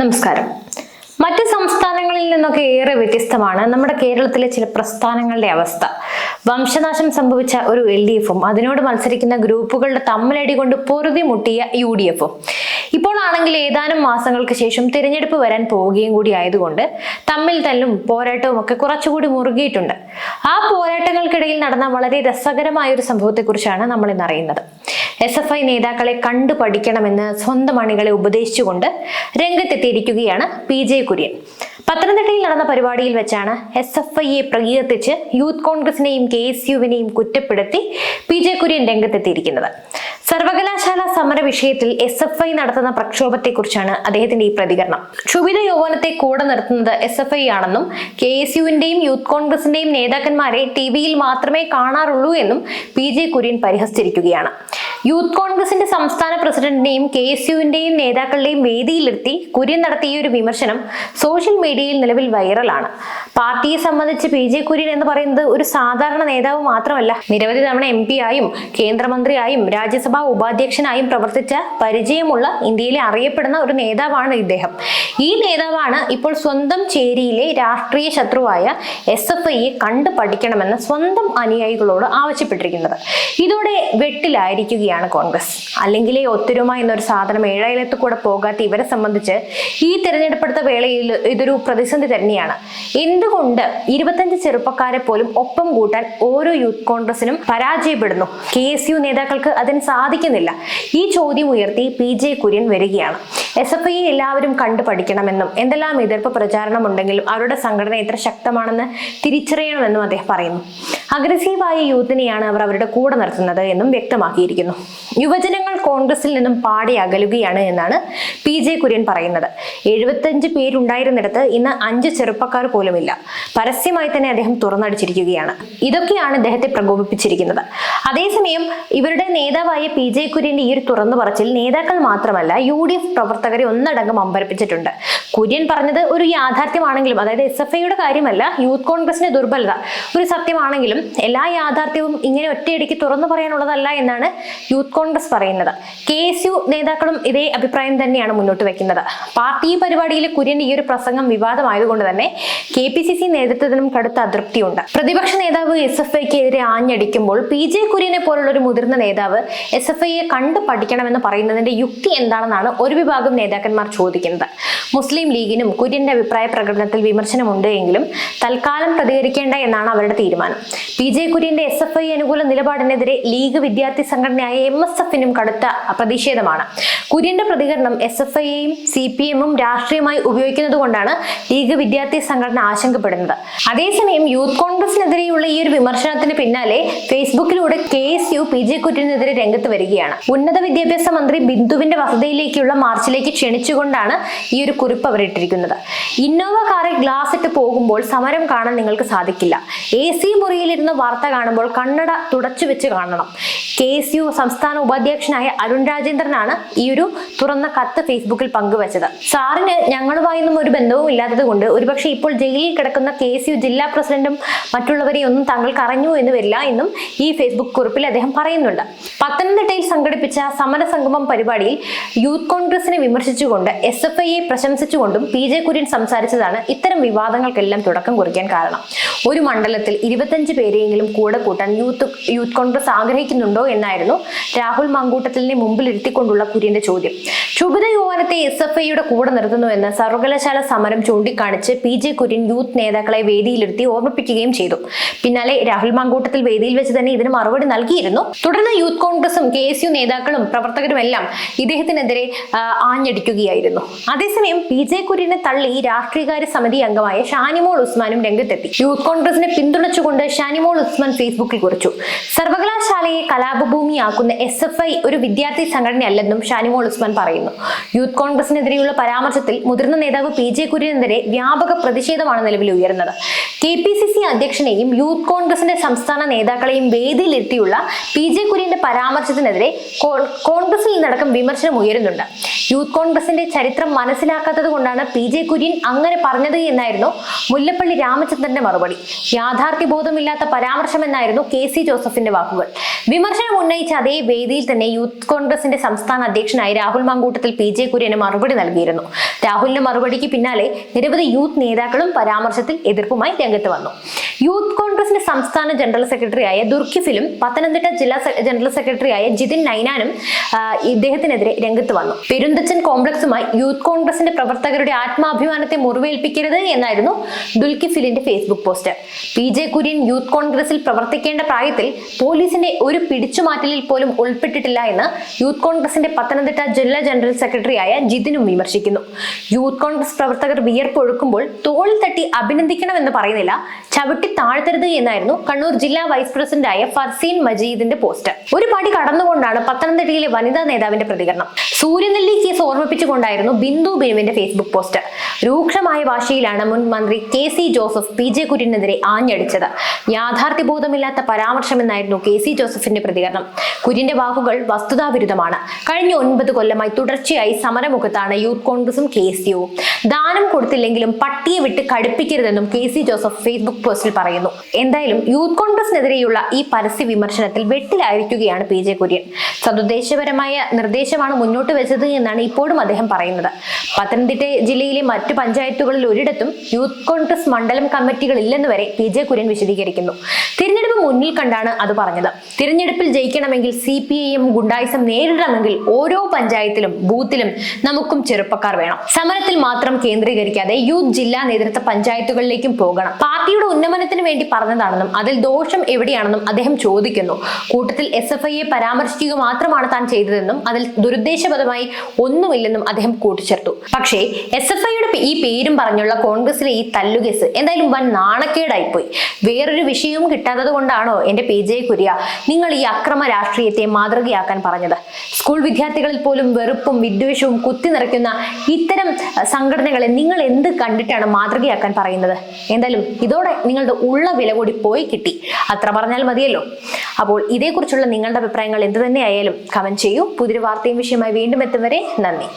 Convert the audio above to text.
നമസ്കാരം. മറ്റ് സംസ്ഥാനങ്ങളിൽ നിന്നൊക്കെ ഏറെ വ്യത്യസ്തമാണ് നമ്മുടെ കേരളത്തിലെ ചില പ്രസ്ഥാനങ്ങളുടെ അവസ്ഥ. വംശനാശം സംഭവിച്ച ഒരു എൽ ഡി എഫും അതിനോട് മത്സരിക്കുന്ന ഗ്രൂപ്പുകളുടെ തമ്മിലടി കൊണ്ട് പൊറുതി മുട്ടിയ യു ഡി എഫും ഇപ്പോഴാണെങ്കിൽ ഏതാനും മാസങ്ങൾക്ക് ശേഷം തിരഞ്ഞെടുപ്പ് വരാൻ പോവുകയും കൂടി ആയതുകൊണ്ട് തമ്മിൽ തല്ലും പോരാട്ടവും ഒക്കെ കുറച്ചുകൂടി മുറുകിയിട്ടുണ്ട്. ആ പോരാട്ടങ്ങൾക്കിടയിൽ നടന്ന വളരെ രസകരമായ ഒരു സംഭവത്തെക്കുറിച്ചാണ് നമ്മൾ ഇന്ന് അറിയുന്നത്. എസ് എഫ് ഐ നേതാക്കളെ കണ്ടു പഠിക്കണമെന്ന് സ്വന്തം അണികളെ ഉപദേശിച്ചുകൊണ്ട് രംഗത്തെത്തിയിരിക്കുകയാണ് പി ജെ കുര്യൻ. പത്തനംതിട്ടയിൽ നടന്ന പരിപാടിയിൽ വെച്ചാണ് എസ് എഫ് ഐയെ പ്രകീർത്തിച്ച് യൂത്ത് കോൺഗ്രസിനെയും കെ എസ് യുവിനെയും കുറ്റപ്പെടുത്തി പി ജെ കുര്യൻ രംഗത്തെത്തിയിരിക്കുന്നത്. സർവകലാശാല സമര വിഷയത്തിൽ എസ് എഫ് ഐ നടത്തുന്ന പ്രക്ഷോഭത്തെക്കുറിച്ചാണ് അദ്ദേഹത്തിന്റെ ഈ പ്രതികരണം. ക്ഷുഭിത യൗവനത്തെ കൂടെ നിർത്തുന്നത് എസ് എഫ് ഐ ആണെന്നും കെ എസ് യുവിന്റെയും യൂത്ത് കോൺഗ്രസിന്റെയും നേതാക്കന്മാരെ ടി വിയിൽ മാത്രമേ കാണാറുള്ളൂ എന്നും പി ജെ കുര്യൻ പരിഹസിച്ചിരിക്കുകയാണ്. യൂത്ത് കോൺഗ്രസിന്റെ സംസ്ഥാന പ്രസിഡന്റിനെയും കെ എസ് യുവിന്റെയും നേതാക്കളുടെയും വേദിയിലിരുത്തി കുര്യൻ നടത്തിയ ഒരു വിമർശനം സോഷ്യൽ മീഡിയയിൽ നിലവിൽ വൈറലാണ്. പാർട്ടിയെ സംബന്ധിച്ച് പി ജെ കുര്യൻ എന്ന് പറയുന്നത് ഒരു സാധാരണ നേതാവ് മാത്രമല്ല. നിരവധി തവണ എം പി ആയും കേന്ദ്രമന്ത്രിയായും രാജ്യസഭാ ഉപാധ്യക്ഷനായും പ്രവർത്തിച്ച പരിചയമുള്ള ഇന്ത്യയിലെ അറിയപ്പെടുന്ന ഒരു നേതാവാണ് ഇദ്ദേഹം. ഈ നേതാവാണ് ഇപ്പോൾ സ്വന്തം ചേരിയിലെ രാഷ്ട്രീയ ശത്രുവായ എസ് എഫ് ഐയെ കണ്ടു പഠിക്കണമെന്ന് സ്വന്തം അനുയായികളോട് ആവശ്യപ്പെട്ടിരിക്കുന്നത്. ഇതോടെ വെട്ടിലായിരിക്കുകയാണ് കോൺഗ്രസ്. അല്ലെങ്കിൽ ഒത്തൊരുമ എന്നൊരു സാധനം ഏഴായിരത്തു കൂടെ പോകാത്ത ഇവരെ സംബന്ധിച്ച് ഈ തിരഞ്ഞെടുപ്പെടുത്ത വേളയിൽ ഇതൊരു പ്രതിസന്ധി തന്നെയാണ്. എന്തുകൊണ്ട് ഇരുപത്തഞ്ച് ചെറുപ്പക്കാരെ പോലും ഒപ്പം കൂട്ടാൻ ഓരോ യൂത്ത് കോൺഗ്രസിനും പരാജയപ്പെടുന്നു? കെ എസ് യു നേതാക്കൾക്ക് അതിന് സാധിക്കുന്നില്ല. ഈ ചോദ്യം ഉയർത്തി പി ജെ കുര്യൻ വരികയാണ്. എസ് എഫ് ഐ എല്ലാവരും കണ്ടു പഠിക്കണമെന്നും എന്തെല്ലാം എതിർപ്പ് പ്രചാരണം ഉണ്ടെങ്കിലും അവരുടെ സംഘടന എത്ര ശക്തമാണെന്ന് തിരിച്ചറിയണമെന്നും അദ്ദേഹം പറയുന്നു. അഗ്രസീവായ യൂത്തിനെയാണ് അവർ അവരുടെ കൂടെ നിർത്തുന്നത് എന്നും വ്യക്തമാക്കിയിരിക്കുന്നു. യുവജനങ്ങൾ കോൺഗ്രസിൽ നിന്നും പാടി അകലുകയാണ് എന്നാണ് പി ജെ കുര്യൻ പറയുന്നത്. എഴുപത്തഞ്ച് പേരുണ്ടായിരുന്നിടത്ത് ഇന്ന് അഞ്ച് ചെറുപ്പക്കാർ പോലുമില്ല. പരസ്യമായി തന്നെ അദ്ദേഹം തുറന്നടിച്ചിരിക്കുകയാണ്. ഇതൊക്കെയാണ് അദ്ദേഹത്തെ പ്രകോപിപ്പിച്ചിരിക്കുന്നത്. അതേസമയം ഇവരുടെ നേതാവായ പി ജെ കുര്യന്റെ ഈ ഒരു തുറന്നു പറച്ചിൽ നേതാക്കൾ മാത്രമല്ല യു ഡി എഫ് പ്രവർത്തകരെ ഒന്നടങ്കം അമ്പരപ്പിച്ചിട്ടുണ്ട്. കുര്യൻ പറഞ്ഞത് ഒരു യാഥാർത്ഥ്യമാണെങ്കിലും അതായത് എസ് എഫ് ഐയുടെ കാര്യമല്ല യൂത്ത് കോൺഗ്രസിന്റെ ദുർബലത. ഒരു സത്യമാണെങ്കിലും എല്ലാ യാഥാർത്ഥ്യവും ഇങ്ങനെ ഒറ്റയടിക്ക് തുറന്നു പറയാനുള്ളതല്ല എന്നാണ് യൂത്ത് കോൺഗ്രസ് പറയുന്നത്. കെ എസ് യു നേതാക്കളും ഇതേ അഭിപ്രായം തന്നെയാണ് മുന്നോട്ട് വെക്കുന്നത്. പാർട്ടി പരിപാടിയിലെ കുര്യന്റെ ഈ ഒരു പ്രസംഗം വിവാദമായതുകൊണ്ട് തന്നെ കെ പി സി സി നേതൃത്വത്തിനും കടുത്ത അതൃപ്തിയുണ്ട്. പ്രതിപക്ഷ നേതാവ് എസ് എഫ് ഐക്ക് എതിരെ ആഞ്ഞടിക്കുമ്പോൾ പി ജെ കുര്യനെ പോലുള്ള ഒരു മുതിർന്ന നേതാവ് എസ് എഫ് ഐയെ കണ്ടു പഠിക്കണമെന്ന് പറയുന്നതിന്റെ യുക്തി എന്താണെന്നാണ് ഒരു വിഭാഗം നേതാക്കന്മാർ ചോദിക്കുന്നത്. മുസ്ലിം ലീഗിനും കുര്യന്റെ അഭിപ്രായ പ്രകടനത്തിൽ വിമർശനമുണ്ട് എങ്കിലും തൽക്കാലം പ്രതികരിക്കേണ്ട എന്നാണ് അവരുടെ തീരുമാനം. പി ജെ കുര്യന്റെ എസ് എഫ് ഐ അനുകൂല നിലപാടിനെതിരെ ലീഗ് വിദ്യാർത്ഥി സംഘടനയായ എം എസ് എഫിനും കടുത്ത പ്രതിഷേധമാണ്. കുര്യന്റെ പ്രതികരണം എസ് എഫ് ഐയെയും സി പി എമ്മും രാഷ്ട്രീയമായി ഉപയോഗിക്കുന്നത് കൊണ്ടാണ് ലീഗ് വിദ്യാർത്ഥി സംഘടന ആശങ്കപ്പെടുന്നത്. അതേസമയം യൂത്ത് കോൺഗ്രസിനെതിരെയുള്ള ഈ ഒരു വിമർശനത്തിന് പിന്നാലെ ഫേസ്ബുക്കിലൂടെ K S U P J കുര്യനെതിരെ രംഗത്ത് വരികയാണ്. ഉന്നത വിദ്യാഭ്യാസ മന്ത്രി ബിന്ദുവിന്റെ വസതിയിലേക്കുള്ള മാർച്ചിലേക്ക് ക്ഷണിച്ചുകൊണ്ടാണ് ഈ ഒരു കുറിപ്പ് അവരിട്ടിരിക്കുന്നത്. ഇന്നോവ കാറിൽ ഗ്ലാസ് ഇട്ട് പോകുമ്പോൾ സമരം കാണാൻ നിങ്ങൾക്ക് സാധിക്കില്ല. എ സി മുറിയിലിരുന്ന് വാർത്ത കാണുമ്പോൾ കണ്ണട തുടച്ചു വെച്ച് കാണണം. കെ എസ് യു സംസ്ഥാന ഉപാധ്യക്ഷനായ അരുൺ രാജേന്ദ്രനാണ് ഈ ഒരു തുറന്ന കത്ത് ഫേസ്ബുക്കിൽ പങ്കുവച്ചത്. സാറിന് ഞങ്ങളുമായൊന്നും ഒരു ബന്ധവും ഇല്ലാത്തത് കൊണ്ട് ഒരുപക്ഷെ ഇപ്പോൾ ജയിലിൽ കിടക്കുന്ന കെ യു ജില്ലാ പ്രസിഡന്റും മറ്റുള്ളവരെയും ഒന്നും താങ്കൾക്ക് അറിഞ്ഞു എന്ന് വരില്ല എന്നും ഈ ഫേസ്ബുക്ക് കുറിപ്പിൽ അദ്ദേഹം പറയുന്നുണ്ട്. പത്തനംതിട്ടയിൽ സംഘടിപ്പിച്ച സമരസംഗമം പരിപാടിയിൽ യൂത്ത് കോൺഗ്രസിനെ വിമർശിച്ചുകൊണ്ട് എസ് എഫ് ഐയെ പ്രശംസിച്ചുകൊണ്ടും പി ജെ കുര്യൻ സംസാരിച്ചതാണ് ഇത്തരം വിവാദങ്ങൾക്കെല്ലാം തുടക്കം കുറിക്കാൻ കാരണം. ഒരു മണ്ഡലത്തിൽ ഇരുപത്തഞ്ച് പേരെയെങ്കിലും കൂടെ കൂട്ടാൻ യൂത്ത് യൂത്ത് കോൺഗ്രസ് ആഗ്രഹിക്കുന്നുണ്ടോ എന്നായിരുന്നു മാങ്കൂട്ടത്തിലിനെ മുമ്പിൽ ഇരുത്തിക്കൊണ്ടുള്ള കുര്യന്റെ ചോദ്യം. ക്ഷുഭിത യുവാനത്തെ എസ് എഫ് ഐയുടെ കൂടെ നിർത്തുന്നുവെന്ന് സർവകലാശാല സമരം ചൂണ്ടിക്കാണിച്ച് പി ജെ കുര്യൻ യൂത്ത് നേതാക്കളെ വേദിയിലിരുത്തി ഓർമ്മിപ്പിക്കുകയും ചെയ്തു. പിന്നാലെ രാഹുൽ മാങ്കൂട്ടത്തിൽ വേദിയിൽ വെച്ച് തന്നെ ഇതിന് മറുപടി നൽകിയിരുന്നു. തുടർന്ന് യൂത്ത് കോൺഗ്രസും കെ എസ് യു നേതാക്കളും പ്രവർത്തകരുമെല്ലാം ഇദ്ദേഹത്തിനെതിരെ ആഞ്ഞടിക്കുകയായിരുന്നു. അതേസമയം പി ജെ കുര്യനെ തള്ളി രാഷ്ട്രീയകാര്യ സമിതി അംഗമായ ഷാനിമോൾ ഉസ്മാനും രംഗത്തെത്തി. യൂത്ത് കോൺഗ്രസിനെ പിന്തുണച്ചുകൊണ്ട് ഷാനിമോൾ ഉസ്മാൻ ഫേസ്ബുക്കിൽ കുറിച്ചു. സർവകലാശാലയെ കലാപഭൂമിയാക്കുന്ന എസ് എഫ് ഐ ഒരു വിദ്യാർത്ഥി സംഘടനയല്ലെന്നും ഷാനിമോൾ ഉസ്മാൻ പറയുന്നു. യൂത്ത് കോൺഗ്രസിനെതിരെയുള്ള പരാമർശത്തിൽ മുതിർന്ന നേതാവ് പി ജെ കുര്യനെതിരെ വ്യാപക പ്രതിഷേധമാണ് നിലവിൽ ഉയർന്നത് കെ പി സി സി അധ്യക്ഷനെയും യൂത്ത് കോൺഗ്രസിന്റെ സംസ്ഥാന നേതാക്കളെയും വേദിയിലെത്തിയുള്ള പി ജെ കുര്യന്റെ പരാമർശത്തിനെതിരെ കോൺഗ്രസിൽ നിന്നടക്കം വിമർശനം ഉയരുന്നുണ്ട്. യൂത്ത് കോൺഗ്രസിന്റെ ചരിത്രം മനസ്സിലാക്കാത്തത് കൊണ്ടാണ് പി ജെ കുര്യൻ അങ്ങനെ പറഞ്ഞത് എന്നായിരുന്നു മുല്ലപ്പള്ളി രാമചന്ദ്രന്റെ മറുപടി. യാഥാർത്ഥ്യ ബോധമില്ലാത്ത പരാമർശം എന്നായിരുന്നു കെ സി ജോസഫിന്റെ വാക്കുകൾ. വിമർശനം ഉന്നയിച്ച അതേ വേദിയിൽ തന്നെ യൂത്ത് കോൺഗ്രസിന്റെ സംസ്ഥാന അധ്യക്ഷനായി രാഹുൽ മാങ്കൂട്ടത്തിൽ പി ജെ കുര്യന് മറുപടി നൽകിയിരുന്നു. രാഹുലിന്റെ മറുപടിക്ക് പിന്നാലെ നിരവധി യൂത്ത് നേതാക്കളും പരാമർശത്തിൽ എതിർപ്പുമായി രംഗത്ത് വന്നു. യൂത്ത് കോൺഗ്രസിന്റെ സംസ്ഥാന ജനറൽ സെക്രട്ടറിയായ ദുർഖിഫിലും പത്തനംതിട്ട ജില്ലാ ജനറൽ സെക്രട്ടറിയായ ജിതിൻ നൈനാനും ഇദ്ദേഹത്തിനെതിരെ രംഗത്ത് വന്നു. പെരുന്തച്ചൻ കോംപ്ലക്സുമായി യൂത്ത് കോൺഗ്രസിന്റെ പ്രവർത്തകരുടെ ആത്മാഭിമാനത്തെ മുറിവേൽപ്പിക്കരുത് എന്നായിരുന്നു ദുൽഖിഫിലിന്റെ Facebook post. P J Kurian youth കോൺഗ്രസിൽ പ്രവർത്തിക്കേണ്ട പ്രായത്തിൽ പോലീസിന്റെ ഒരു പിടിച്ചുമാറ്റലിൽ പോലും ഉൾപ്പെട്ടിട്ടില്ല എന്ന് യൂത്ത് കോൺഗ്രസിന്റെ പത്തനംതിട്ട ജില്ലാ ജനറൽ സെക്രട്ടറിയായ ജിതിനും വിമർശിക്കുന്നു. യൂത്ത് കോൺഗ്രസ് പ്രവർത്തകർ വിയർപ്പൊഴുക്കുമ്പോൾ തോളിൽ തട്ടി അഭിനന്ദിക്കണമെന്ന് പറയുന്നില്ല ചവിട്ടി താഴ്ത്തരുത് എന്നായിരുന്നു കണ്ണൂർ ജില്ലാ വൈസ് പ്രസിഡന്റായ ഫർസീൻ മജീദിന്റെ പോസ്റ്റ്. ഒരു പടി കടന്നുകൊണ്ടാണ് പത്തനംതിട്ടയിലെ വനിതാ നേതാവിന്റെ പ്രതികരണം. സൂര്യനെല്ലി കേസ് ഓർമ്മിപ്പിച്ചുകൊണ്ടായിരുന്നു ബിന്ദു ബിനുവിന്റെ ഫേസ്ബുക്ക് പോസ്റ്റ്. രൂക്ഷമായ ഭാഷയിലാണ് മുൻ മന്ത്രി K C Joseph P J കുര്യനെതിരെ ആഞ്ഞടിച്ചത്. യാഥാർത്ഥ്യബോധമില്ലാത്ത പരാമർശമെന്നായിരുന്നു കെ സി ജോസഫിന്റെ പ്രതികരണം. കുര്യന്റെ വാക്കുകൾ വസ്തുതാവിരുദ്ധമാണ്. കഴിഞ്ഞ ഒൻപത് കൊല്ലമായി തുടർച്ചയായി സമരമുഖത്താണ് യൂത്ത് കോൺഗ്രസും കെ സി ദാനം കൊടുത്തില്ലെങ്കിലും പട്ടിയെ വിട്ട് കടുപ്പിക്കരുതെന്നും കെ സി ജോസഫ് ഫേസ്ബുക്ക് പോസ്റ്റിൽ പറയുന്നു. എന്തായാലും യൂത്ത് കോൺഗ്രസിനെതിരെയുള്ള ഈ പരസ്യ വിമർശനത്തിൽ വെട്ടിലായിരിക്കുകയാണ് പി ജെ കുര്യൻ. സതുദ്ദേശപരമായ നിർദ്ദേശമാണ് മുന്നോട്ട് വെച്ചത് എന്നാണ് ഇപ്പോഴും അദ്ദേഹം പറയുന്നത്. പത്തനംതിട്ട ജില്ലയിലെ മറ്റു പഞ്ചായത്തുകളിൽ ഒരിടത്തും യൂത്ത് കോൺഗ്രസ് മണ്ഡലം കമ്മിറ്റികൾ ഇല്ലെന്ന് വരെ പി ജെ കുര്യൻ വിശദീകരിക്കുന്നു. തിരഞ്ഞെടുപ്പ് മുന്നിൽ കണ്ടാണ് അത് പറഞ്ഞത്. തിരഞ്ഞെടുപ്പിൽ ജയിക്കണമെങ്കിൽ സി പി ഐയും ഗുണ്ടായിസം നേരിടണമെങ്കിൽ ഓരോ പഞ്ചായത്തിലും ബൂത്തിലും നമുക്കും ചെറുപ്പക്കാർ വേണം. സമരത്തിൽ മാത്രം കേന്ദ്രീകരിക്കാതെ യൂത്ത് ജില്ലാ നേതൃത്വ പഞ്ചായത്തുകളിലേക്കും പോകണം. പാർട്ടിയുടെ ഉന്നമനത്തിന് വേണ്ടി പറഞ്ഞതാണെന്നും അതിൽ ദോഷം എവിടെയാണെന്നും അദ്ദേഹം ചോദിക്കുന്നു. കൂട്ടത്തിൽ എസ് എഫ് ഐയെ പരാമർശിക്കുക മാത്രമാണ് താൻ ചെയ്തതെന്നും അതിൽ ദുരുദ്ദേശപരമായി ഒന്നുമില്ലെന്നും അദ്ദേഹം കൂട്ടിച്ചേർത്തു. പക്ഷേ എസ് എഫ് ഐയുടെ ഈ പേരും പറഞ്ഞുള്ള കോൺഗ്രസിലെ ഈ തല്ലുകേസ് എന്തായാലും വൻ നാണക്കേടായിപ്പോയി. വേറൊരു വിഷയവും കിട്ടാത്തത് കൊണ്ടാണോ എന്റെ പി ജെ കുര്യ? നിങ്ങൾ ഈ അക്രമ രാഷ്ട്രീയത്തെ മാതൃകയാക്കാൻ പറഞ്ഞത്. സ്കൂൾ വിദ്യാർത്ഥികളിൽ പോലും വെറുപ്പും വിദ്വേഷവും കുത്തി നിറയ്ക്കുന്ന ഇത്തരം സംഘടനകളെ നിങ്ങൾ എന്ത് കണ്ടിട്ടാണ് മാതൃകയാക്കാൻ പറയുന്നത്? എന്തായാലും ഇതോടെ നിങ്ങളുടെ ഉള്ള വില കൂടി പോയി കിട്ടി. അത്ര പറഞ്ഞാൽ മതിയല്ലോ. അപ്പോൾ ഇതേക്കുറിച്ചുള്ള നിങ്ങളുടെ അഭിപ്രായങ്ങൾ എന്ത് തന്നെയായാലും കമന്റ് ചെയ്യൂ. പുതിയൊരു വാർത്തയും വിഷയമായി വീണ്ടും എത്തും വരെ നന്ദി.